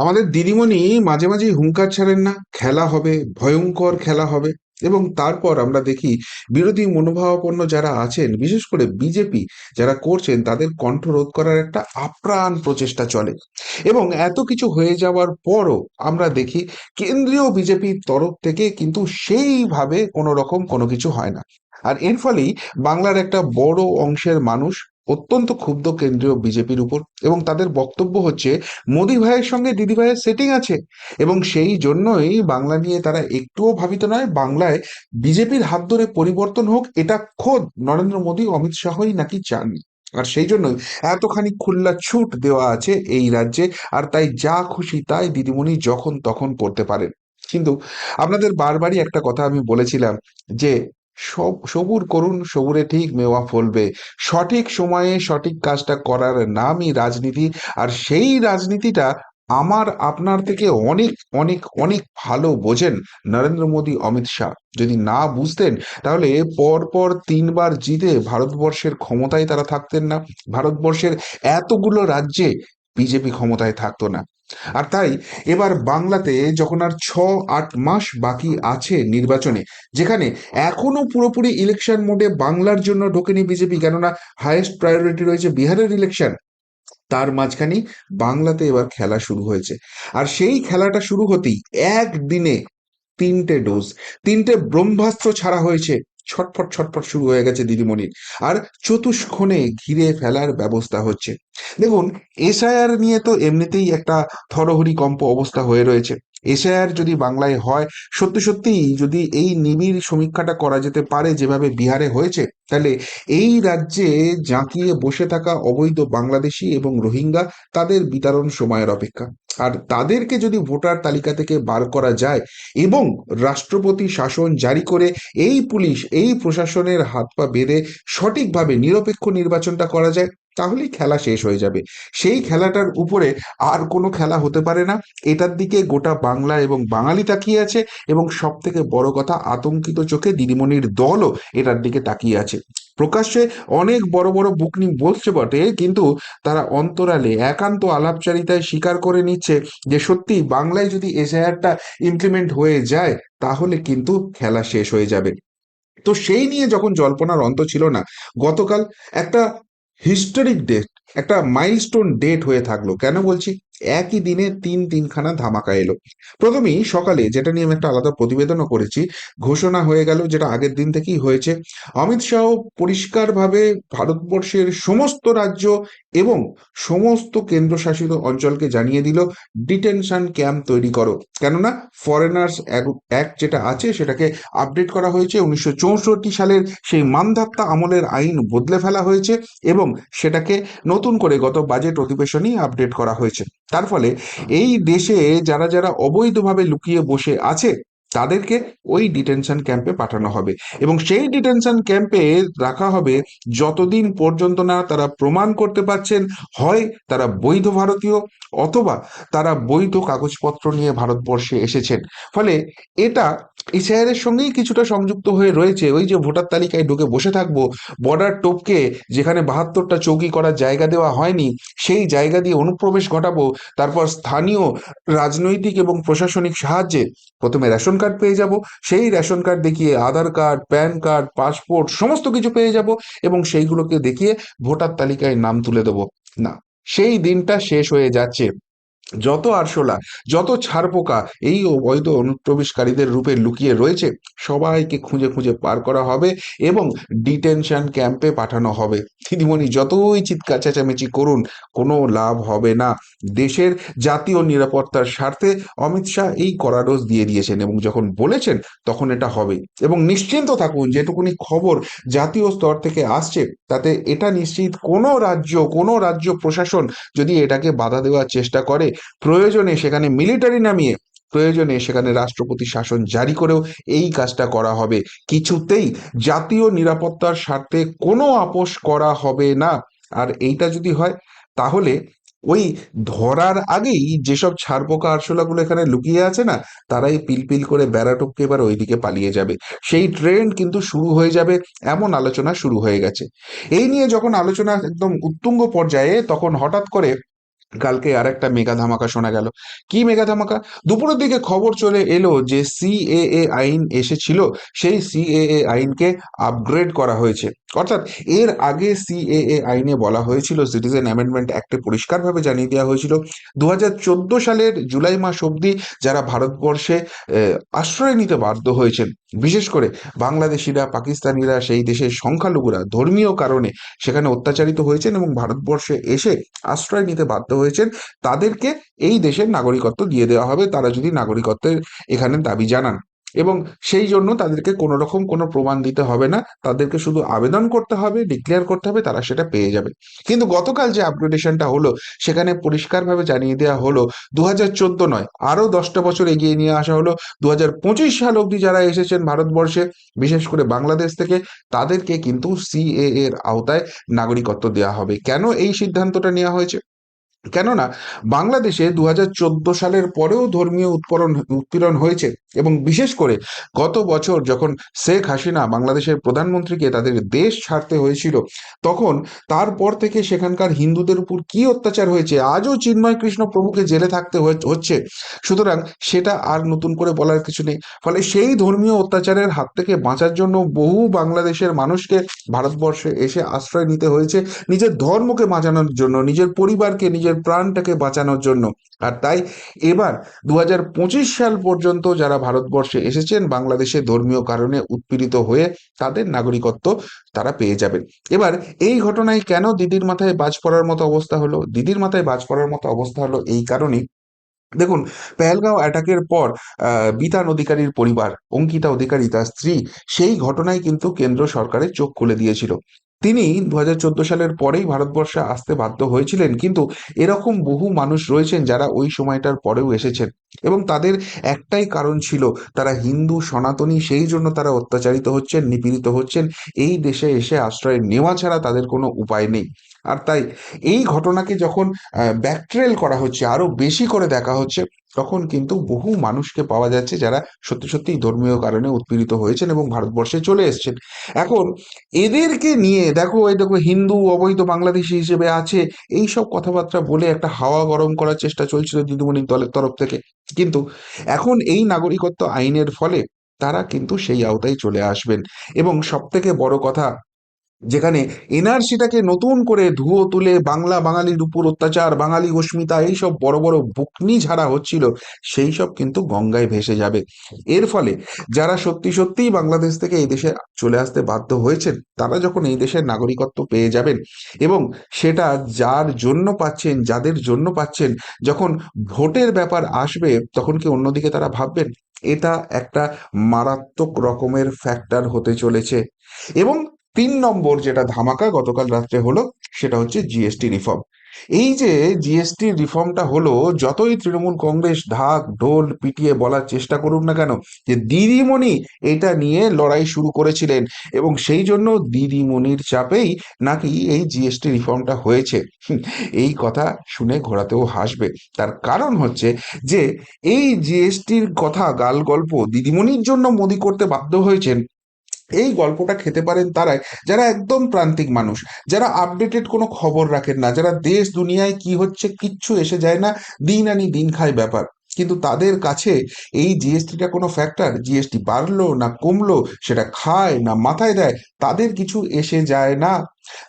আমাদের দিদিমণি মাঝে মাঝেই হুঙ্কার ছাড়েন না, খেলা হবে, ভয়ঙ্কর খেলা হবে এবং তারপর আমরা দেখি বিরোধী মনোভাবাপন্ন যারা আছেন, বিশেষ করে বিজেপি যারা করছেন, তাদের কণ্ঠ রোধ করার একটা আপ্রাণ প্রচেষ্টা চলে এবং এত কিছু হয়ে যাওয়ার পরও আমরা দেখি কেন্দ্রীয় বিজেপির তরফ থেকে কিন্তু সেইভাবে কোনো রকম কোনো কিছু হয় না। আর এর ফলেই বাংলার একটা বড় অংশের মানুষ অত্যন্ত ক্ষুব্ধ কেন্দ্রীয় বিজেপির উপর এবং তাদের বক্তব্য হচ্ছে, মোদি ভাইয়ের সঙ্গে দিদি ভাইয়ের সেটিং আছে এবং সেই জন্যই বাংলা নিয়ে তারা একটুও ভাবিত নয়। বাংলায় বিজেপির হাত ধরে পরিবর্তন হোক, এটা খোদ নরেন্দ্র মোদী, অমিত শাহই নাকি চাননি আর সেই জন্যই এতখানি খুল্লা ছুট দেওয়া আছে এই রাজ্যে, আর তাই যা খুশি তাই দিদিমণি যখন তখন করতে পারেন। কিন্তু আপনাদের বারবারই একটা কথা আমি বলেছিলাম যে সবুর করুন, সবুরে ঠিক মেওয়া ফলবে। সঠিক সময়ে সঠিক কাজটা করার নামই রাজনীতি, আর সেই রাজনীতিটা আমার, আপনার থেকে অনেক অনেক অনেক ভালো বোঝেন নরেন্দ্র মোদী, অমিত শাহ। যদি না বুঝতেন, তাহলে পর পর তিনবার জিতে ভারতবর্ষের ক্ষমতায় তারা থাকতেন না। ভারতবর্ষের এতগুলো রাজ্যে বিজেপি ক্ষমতায় থাকতো না। আর তাই এবার বাংলাতে যখন আর ছ, আট মাস বাকি আছে নির্বাচনে, যেখানে এখনও পুরোপুরি ইলেকশন মোডে বাংলার জন্য ঢোকেনি বিজেপি, কেননা হাইয়েস্ট প্রায়োরিটি রয়েছে বিহারের ইলেকশন তার মাঝখানে বাংলাতে এবার খেলা শুরু হয়েছে। আর সেই খেলাটা শুরু হতেই একদিনে তিনটে ডোজ তিনটে ব্রহ্মাস্ত্র ছাড়া হয়েছে ছটফট ছটফট শুরু হয়ে গেছে দিদিমণির আর চতুষ্কোণে ঘিরে ফেলার ব্যবস্থা হচ্ছে। দেখুন এসআইআর নিয়ে তো এমনিতেই একটা থরহরি কম্প অবস্থা হয়ে রয়েছে। এসআইআর যদি বাংলায় হয়, সত্যি সত্যিই যদি এই নিবিড় সমীক্ষাটা করা যেতে পারে যেভাবে বিহারে হয়েছে, তাহলে এই রাজ্যে জাঁকিয়ে বসে থাকা অবৈধ বাংলাদেশি এবং রোহিঙ্গা তাদের বিতরণ সময়ের অপেক্ষা। আর তাদেরকে যদি ভোটার তালিকা থেকে বার করা যায় এবং রাষ্ট্রপতি শাসন জারি করে এই পুলিশ, এই প্রশাসনের হাত পা বেঁধে সঠিকভাবে নিরপেক্ষ নির্বাচনটা করা যায় তাহলেই খেলা শেষ হয়ে যাবে। সেই খেলাটার উপরে আর কোনো খেলা হতে পারে না। এটার দিকে গোটা বাংলা এবং বাঙালি তাকিয়ে আছে এবং সব থেকে বড় কথা আতঙ্কিত চোখে দিদিমণির দলও এটার দিকে তাকিয়ে আছে। প্রকাশ্যে অনেক বড় বড় বুক নিয়ে বলছে বটে, কিন্তু তারা অন্তরালে একান্ত আলাপচারিতায় স্বীকার করে নিচ্ছে যে সত্যি বাংলায় যদি এসআইআরটা ইমপ্লিমেন্ট হয়ে যায়, তাহলে কিন্তু খেলা শেষ হয়ে যাবে। তো সেই নিয়ে যখন জল্পনার অন্ত ছিল না, গতকাল একটা হিস্টোরিক ডেট একটা মাইলস্টোন ডেট হয়ে থাকল। কেন বলছি? একই দিনে তিন তিনখানা ধামাকা এলো। প্রথমেই সকালে যেটা নিয়ে আমি একটা আলাদা প্রতিবেদনও করেছি, ঘোষণা হয়ে গেল যেটা আগের দিন থেকেই হয়েছে। অমিত শাহ পরিষ্কারভাবে ভারতবর্ষের সমস্ত রাজ্য এবং সমস্ত কেন্দ্রশাসিত অঞ্চলকে জানিয়ে দিল, ডিটেনশন ক্যাম্প তৈরি করো। কেননা ফরেনার্স অ্যাক্ট যেটা আছে সেটাকে আপডেট করা হয়েছে। উনিশশো চৌষট্টি সালের সেই মানধাত্তা আমলের আইন বদলে ফেলা হয়েছে এবং সেটাকে নতুন করে গত বাজেট অধিবেশনেই আপডেট করা হয়েছে। তার ফলে এই দেশে যারা যারা অবৈধভাবে লুকিয়ে বসে আছে তাদেরকে ওই ডিটেনশন ক্যাম্পে পাঠানো হবে। এবং সেই ডিটেনশন ক্যাম্পে রাখা হবে যতদিন পর্যন্ত না তারা প্রমাণ করতে পারছেন হয় তারা বৈধ ভারতীয় অথবা তারা বৈধ কাগজপত্র নিয়ে ভারতবর্ষে এসেছেন। ফলে এটা এসআইআর সঙ্গেই কিছুটা সংযুক্ত হয়ে রয়েছে। ওই যে ভোটার তালিকায় ঢুকে বসে থাকব বর্ডার টোপকে যেখানে বাহাত্তরটা চৌকি করার জায়গা দেওয়া হয়নি, সেই জায়গা দিয়ে অনুপ্রবেশ ঘটাবো, তারপর স্থানীয় রাজনৈতিক এবং প্রশাসনিক সাহায্যে প্রথমে রেশন কার্ড পেয়ে যাব, সেই রেশন কার্ড দেখিয়ে Aadhaar card PAN card passport সমস্ত কিছু পেয়ে যাব এবং সেইগুলোকে দেখিয়ে ভোটার তালিকায় নাম তুলে দেবো। না, সেই দিনটা শেষ হয়ে যাচ্ছে। যত আরশোলা, যত ছাড়পোকা এই অবৈধ অনুপ্রবেশকারীদের রূপে লুকিয়ে রয়েছে সবাইকে খুঁজে খুঁজে পার করা হবে এবং ডিটেনশন ক্যাম্পে পাঠানো হবে। দিদিমণি, যতই চিৎকার চেঁচামেচি করুন, কোনো লাভ হবে না। দেশের জাতীয় নিরাপত্তার স্বার্থে অমিত শাহ এই কড়া ডোজ দিয়ে দিয়েছেন এবং যখন বলেছেন, তখন এটা হবে। এবং নিশ্চিন্ত থাকুন, যেটুকুনি খবর জাতীয় স্তর থেকে আসছে, তাতে এটা নিশ্চিত কোনো রাজ্য কোনো রাজ্য প্রশাসন যদি এটাকে বাধা দেওয়ার চেষ্টা করে, প্রয়োজনে সেখানে মিলিটারি নামিয়ে প্রয়োজনে সেখানে রাষ্ট্রপতি শাসন জারি করেও এই কাজটা করা হবে। কিছুতেই জাতীয় নিরাপত্তার স্বার্থে কোনো আপোষ করা হবে না। আর এইটা যদি হয়, তাহলে ওই ধরার আগেই যেসব ছারপোকা আরশোলাগুলো এখানে লুকিয়ে আছে না, তারাই পিলপিল করে বেড়া টপকে এবার ওইদিকে পালিয়ে যাবে। সেই ট্রেন্ড কিন্তু শুরু হয়ে যাবে, এমন আলোচনা শুরু হয়ে গেছে। এই নিয়ে যখন আলোচনা একদম উত্তুঙ্গ পর্যায়ে, তখন হঠাৎ করে কালকে আর একটা মেগা ধামাকা শোনা গেল। কি মেগা ধামাকা? দুপুরের দিকে খবর চলে এলো যে সিএএ আইন এসেছিল। সেই সিএএ আইনকে আপগ্রেড করা হয়েছে। অর্থাৎ এর আগে সিএএ আইনে বলা হয়েছিল সিটিজেন অ্যামেন্ডমেন্ট অ্যাক্টে পরিষ্কারভাবে জানিয়ে দেওয়া হয়েছিল। দু চোদ্দ সালের জুলাই মাস অবধি যারা ভারতবর্ষে আশ্রয় নিতে বাধ্য হয়েছেন, বিশেষ করে বাংলাদেশিরা, পাকিস্তানিরা, সেই দেশের সংখ্যালঘুরা, ধর্মীয় কারণে সেখানে অত্যাচারিত হয়েছেন এবং ভারতবর্ষে এসে আশ্রয় নিতে বাধ্য হয়েছেন, তাদেরকে এই দেশের নাগরিকত্ব দিয়ে দেওয়া হবে। তারা যদি নাগরিকত্বের এখানে দাবি জানান। এবং সেই জন্য তাদেরকে কোনো রকম কোনো প্রমাণ দিতে হবে না। তাদেরকে শুধু আবেদন করতে হবে ডিক্লেয়ার করতে হবে, তারা সেটা পেয়ে যাবে। কিন্তু গতকাল যে আপগ্রেডেশনটা হলো, সেখানে পরিষ্কারভাবে জানিয়ে দেওয়া হলো দু নয়, আরও দশটা বছর এগিয়ে নিয়ে আসা হলো। দু হাজার পঁচিশ সাল অবধি যারা এসেছেন ভারতবর্ষে, বিশেষ করে বাংলাদেশ থেকে, তাদেরকে কিন্তু সিএ এর আওতায় নাগরিকত্ব দেওয়া হবে। কেন এই সিদ্ধান্তটা নেওয়া হয়েছে? কেননা বাংলাদেশে দু হাজার চোদ্দ সালের পরেও ধর্মীয় উৎপরণ উৎপীড়ন হয়েছে এবং বিশেষ করে গত বছর যখন শেখ হাসিনা বাংলাদেশের প্রধানমন্ত্রীকে তাদের দেশ ছাড়তে হয়েছিল, তখন তারপর থেকে সেখানকার হিন্দুদের উপর কি অত্যাচার হয়েছে, আজও চিন্ময় কৃষ্ণ প্রভুকে জেলে থাকতে হচ্ছে। সুতরাং সেটা আর নতুন করে বলার কিছু নেই। ফলে সেই ধর্মীয় অত্যাচারের হাত থেকে বাঁচার জন্য বহু বাংলাদেশের মানুষকে ভারতবর্ষে এসে আশ্রয় নিতে হয়েছে। নিজের ধর্মকে বাঁচানোর জন্য, নিজের পরিবারকে, নিজের প্রাণটাকে বাঁচানোর জন্য। আর তাই এবার দু সাল পর্যন্ত যারা ভারতবর্ষে এসেছেন, বাংলাদেশে ধর্মীয় কারণে উৎপীড়িত হয়ে তাদের নাগরিকত্ব তারা পেয়ে যাবেন। এবার এই ঘটনায় কেন দিদির মাথায় বাজ পড়ার মতো অবস্থা হলো? দিদির মাথায় বাজ পড়ার মতো অবস্থা হলো এই কারণেই। দেখুন, পেহেলগাঁও অ্যাটাকের পর বিতান অধিকারীর পরিবার, অঙ্কিতা অধিকারী, তার স্ত্রী, সেই ঘটনায় কিন্তু কেন্দ্র সরকারের চোখ খুলে দিয়েছিল। তিনি দু হাজার চোদ্দ সালের পরেই ভারতবর্ষে আসতে বাধ্য হয়েছিলেন, কিন্তু এরকম বহু মানুষ রয়েছেন যারা ওই সময়টার পরেও এসেছেন এবং তাদের একটাই কারণ ছিল তারা হিন্দু, সনাতনী, সেই জন্য তারা অত্যাচারিত হচ্ছেন, নিপীড়িত হচ্ছেন। এই দেশে এসে আশ্রয় নেওয়া ছাড়া তাদের কোনো উপায় নেই। আর তাই এই ঘটনাকে যখন ব্যাকট্রেল করা হচ্ছে আরও বেশি করে দেখা হচ্ছে, তখন কিন্তু বহু মানুষকে পাওয়া যাচ্ছে যারা সত্যি সত্যি ধর্মীয় কারণে উৎপীড়িত হয়েছেন এবং ভারতবর্ষে চলে এসেছেন। এখন এদেরকে নিয়ে, দেখো, এই দেখো, হিন্দু, অবৈধ বাংলাদেশি হিসেবে আছে, এই সব কথাবার্তা বলে একটা হাওয়া গরম করার চেষ্টা চলছিল দিদিমণির দলের তরফ থেকে। কিন্তু এখন এই নাগরিকত্ব আইনের ফলে তারা কিন্তু সেই আওতায় চলে আসবেন। এবং সব থেকে বড় কথা যেখানে এনআরসিটাকে নতুন করে ধুয়ো তুলে বাংলা বাঙালির উপর অত্যাচার, বাঙালি অস্মিতা, এইসব বড় বড় বুকনি ঝাড়া হচ্ছিল সেই সব কিন্তু গঙ্গায় ভেসে যাবে। এর ফলে যারা সত্যি সত্যিই বাংলাদেশ থেকে এই দেশে চলে আসতে বাধ্য হয়েছেন, তারা যখন এই দেশের নাগরিকত্ব পেয়ে যাবেন এবং সেটা যার জন্য পাচ্ছেন, যাদের জন্য পাচ্ছেন, যখন ভোটের ব্যাপার আসবে, তখন কি অন্যদিকে তারা ভাববেন? এটা একটা মারাত্মক রকমের ফ্যাক্টর হতে চলেছে। এবং তিন নম্বর যেটা ধামাকা গতকাল রাত্রে হলো, সেটা হচ্ছে জিএসটি রিফর্ম এই যে জিএসটি রিফর্মটা হলো, যতই তৃণমূল কংগ্রেস ঢাক ঢোল পিটিয়ে বলার চেষ্টা করুক না কেন, যে দিদিমণি এটা নিয়ে লড়াই শুরু করেছিলেন, এবং সেই জন্য দিদিমণির চাপেই নাকি এই জিএসটি রিফর্মটা হয়েছে। এই কথা শুনে ঘোরাতেও হাসবে। তার কারণ হচ্ছে যে, এই জিএসটির কথা গাল গল্প দিদিমণির জন্য মোদি করতে বাধ্য হয়েছেন এই গল্পটা খেতে পারেন তারাই, যারা একদম প্রান্তিক মানুষ, যারা আপডেটেড কোনো খবর রাখেন না, যারা দেশ, দুনিয়ায় কি হচ্ছে কিচ্ছু এসে যায় না, দিন আনি দিন খায় ব্যাপার। কিন্তু তাদের কাছে এই জিএসটিটা কোনো ফ্যাক্টর জিএসটি বাড়লো না কমলো? সেটা খায় না মাথায় দেয়? তাদের কিছু এসে যায় না।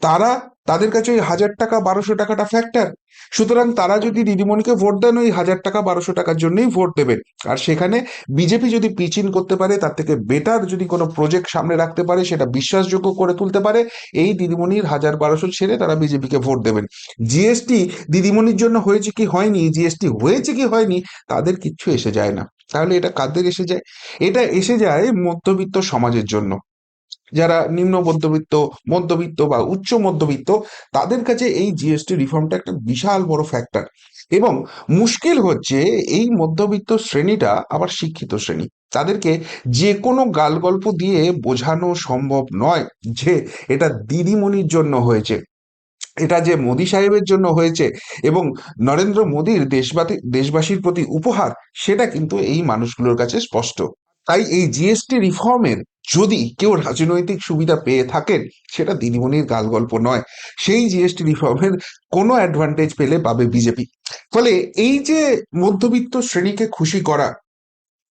তারা তাদের কাছে ওই হাজার টাকা, বারোশো টাকাটা ফ্যাক্টর সুতরাং তারা যদি দিদিমণিকে ভোট দেন, ওই হাজার টাকা, বারোশো টাকার জন্যই ভোট দেবেন। আর সেখানে বিজেপি যদি পিচিন করতে পারে, তার থেকে বেটার যদি কোনো প্রজেক্ট সামনে রাখতে পারে, সেটা বিশ্বাসযোগ্য করে তুলতে পারে, এই দিদিমণির হাজার, বারোশো ছেড়ে তারা বিজেপিকে ভোট দেবেন। জিএসটি দিদিমণির জন্য হয়েছে কি, হয়নি, জিএসটি হয়েছে কি, হয়নি, তাদের কিচ্ছু এসে যায় না। তাহলে এটা কাদের এসে যায়? এটা এসে যায় মধ্যবিত্ত সমাজের জন্য। যারা নিম্ন মধ্যবিত্ত মধ্যবিত্ত বা উচ্চ মধ্যবিত্ত, তাদের কাছে এই জিএসটি রিফর্মটা একটা বিশাল বড় ফ্যাক্টর এবং মুশকিল হচ্ছে এই মধ্যবিত্ত শ্রেণীটা আবার শিক্ষিত শ্রেণি। তাদেরকে যে কোনো গাল গল্প দিয়ে বোঝানো সম্ভব নয় যে এটা দিদিমণির জন্য হয়েছে, এটা যে মোদি সাহেবের জন্য হয়েছে এবং নরেন্দ্র মোদীর দেশবাসী দেশবাসীর প্রতি উপহার, সেটা কিন্তু এই মানুষগুলোর কাছে স্পষ্ট। তাই এই জিএসটি রিফর্মের যদি কেউ রাজনৈতিক সুবিধা পেয়ে থাকেন, সেটা দিদিমণির গাল গল্প নয়। সেই জিএসটি রিফর্মের কোনো অ্যাডভান্টেজ পেলে পাবে বিজেপি। ফলে এই যে মধ্যবিত্ত শ্রেণীকে খুশি করা,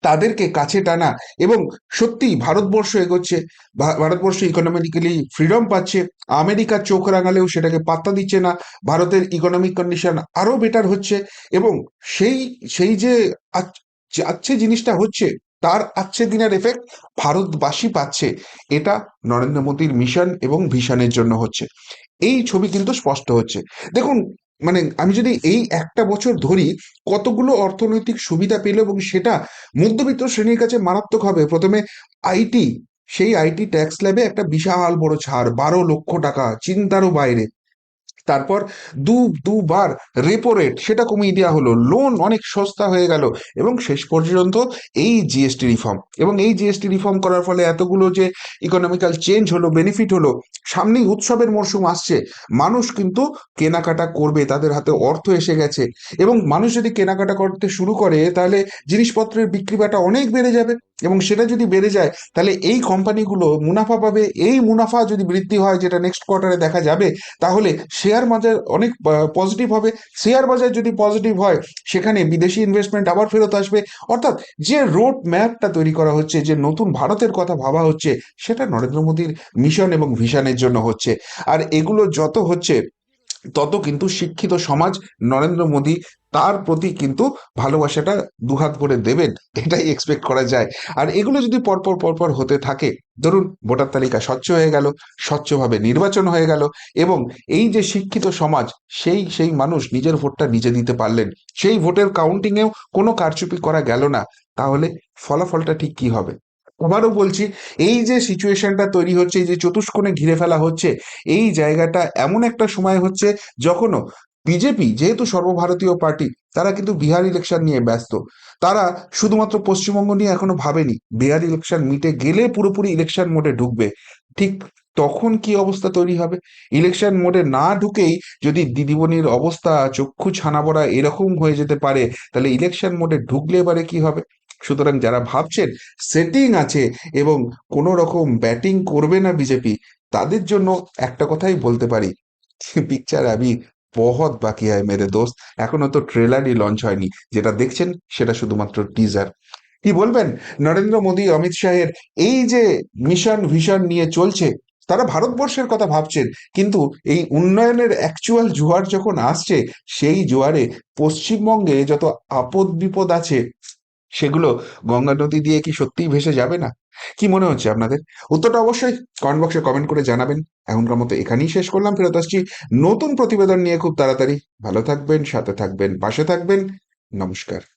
তাদেরকে কাছে টানা এবং সত্যি ভারতবর্ষ এগোচ্ছে ভারতবর্ষ ইকোনমিক্যালি ফ্রিডম পাচ্ছে, আমেরিকার চোখ রাঙালেও সেটাকে পাত্তা দিচ্ছে না, ভারতের ইকোনমিক কন্ডিশন আরও বেটার হচ্ছে এবং সেই সেই যে আচ- যাচ্ছে জিনিসটা হচ্ছে তার আচ্ছে দিনের এফেক্ট ভারতবাসী পাচ্ছে। এটা নরেন্দ্র মোদীর মিশন এবং ভিশনের জন্য হচ্ছে। এই ছবি কিন্তু স্পষ্ট হচ্ছে। দেখুন মানে আমি যদি এই একটা বছর ধরি, কতগুলো অর্থনৈতিক সুবিধা পেল এবং সেটা মধ্যবিত্ত শ্রেণির কাছে মারাত্মক হবে। প্রথমে আইটি সেই আইটি ট্যাক্স ল্যাবে একটা বিশাল বড় ছাড়, বারো লক্ষ টাকা, চিন্তারও বাইরে। তারপর দু, দুবার রেপো রেট সেটা কমিয়ে দেওয়া হলো। লোন অনেক সস্তা হয়ে গেল এবং শেষ পর্যন্ত এই জিএসটি রিফর্ম এবং এই জিএসটি রিফর্ম করার ফলে এতগুলো যে ইকোনমিক্যাল চেঞ্জ হলো বেনিফিট হলো, সামনেই উৎসবের মরশুম আসছে। মানুষ কিন্তু কেনাকাটা করবে, তাদের হাতে অর্থ এসে গেছে এবং মানুষ যদি কেনাকাটা করতে শুরু করে, তাহলে জিনিসপত্রের বিক্রি বাটা অনেক বেড়ে যাবে। এবং সেটা যদি বেড়ে যায়, তাহলে এই কোম্পানিগুলো মুনাফা পাবে। এই মুনাফা যদি বৃদ্ধি হয়, যেটা নেক্সট কোয়ার্টারে দেখা যাবে, তাহলে শেয়ার বাজার অনেক পজিটিভ হবে। শেয়ার বাজার যদি পজিটিভ হয়, সেখানে বিদেশি ইনভেস্টমেন্ট আবার ফেরত আসবে। অর্থাৎ যে রোড ম্যাপটা তৈরি করা হচ্ছে, যে নতুন ভারতের কথা ভাবা হচ্ছে, সেটা নরেন্দ্র মোদীর মিশন এবং ভিশনের জন্য হচ্ছে। আর এগুলো যত হচ্ছে তত কিন্তু শিক্ষিত সমাজ নরেন্দ্র মোদী তার প্রতি কিন্তু ভালোবাসাটা দুহাত করে দেবেন, এটাই এক্সপেক্ট করা যায়। আর এগুলো যদি পরপর পরপর হতে থাকে, ধরুন ভোটার তালিকা স্বচ্ছ হয়ে গেল, স্বচ্ছভাবে নির্বাচন হয়ে গেল এবং এই যে শিক্ষিত সমাজ, সেই সেই মানুষ নিজের ভোটটা নিজে দিতে পারলেন, সেই ভোটের কাউন্টিংয়েও কোনো কারচুপি করা গেল না, তাহলে ফলাফলটা ঠিক কি হবে? আবারও বলছি, এই যে সিচুয়েশনটা তৈরি হচ্ছে, এই যে চতুষ্কোণে ঘিরে ফেলা হচ্ছে, এই জায়গাটা এমন একটা সময় হচ্ছে যখনও বিজেপি যেহেতু সর্বভারতীয় পার্টি, তারা কিন্তু বিহার ইলেকশন নিয়ে ব্যস্ত। তারা শুধুমাত্র পশ্চিমবঙ্গ নিয়ে এখনও ভাবেনি, বিহার ইলেকশন মিটে গেলে পুরোপুরি ইলেকশন মোডে ঢুকবে। ঠিক তখন কি অবস্থা তৈরি হবে? ইলেকশন মোডে না ঢুকেই যদি দিদিমণির অবস্থা, চক্ষু ছানা পড়া এরকম হয়ে যেতে পারে, তাহলে ইলেকশন মোডে ঢুকলে এবারে কি হবে? সুতরাং যারা ভাবছেন সেটিং আছে এবং কোনো রকম ব্যাটিং করবে না বিজেপি, তাদের জন্য একটা কথাই বলতে পারি। পিকচার আমি বহুত বাকি হয় মেরে দোস্ত, এখনও তো ট্রেলারই লঞ্চ হয়নি। যেটা দেখছেন সেটা শুধুমাত্র টিজার কি বলবেন? নরেন্দ্র মোদী, অমিত শাহের এই যে মিশন ভিশন নিয়ে চলছে, তারা ভারতবর্ষের কথা ভাবছেন। কিন্তু এই উন্নয়নের অ্যাকচুয়াল জোয়ার যখন আসছে, সেই জোয়ারে পশ্চিমবঙ্গে যত আপদ বিপদ আছে সেগুলো গঙ্গা নদী দিয়ে কি সত্যিই ভেসে যাবে না? কি মনে হচ্ছে আপনাদের? উত্তরটা অবশ্যই কমেন্ট বক্সে কমেন্ট করে জানাবেন। এখনকার মতো এখানেই শেষ করলাম। ফেরত আসছি নতুন প্রতিবেদন নিয়ে খুব তাড়াতাড়ি। ভালো থাকবেন, সাথে থাকবেন, পাশে থাকবেন। নমস্কার।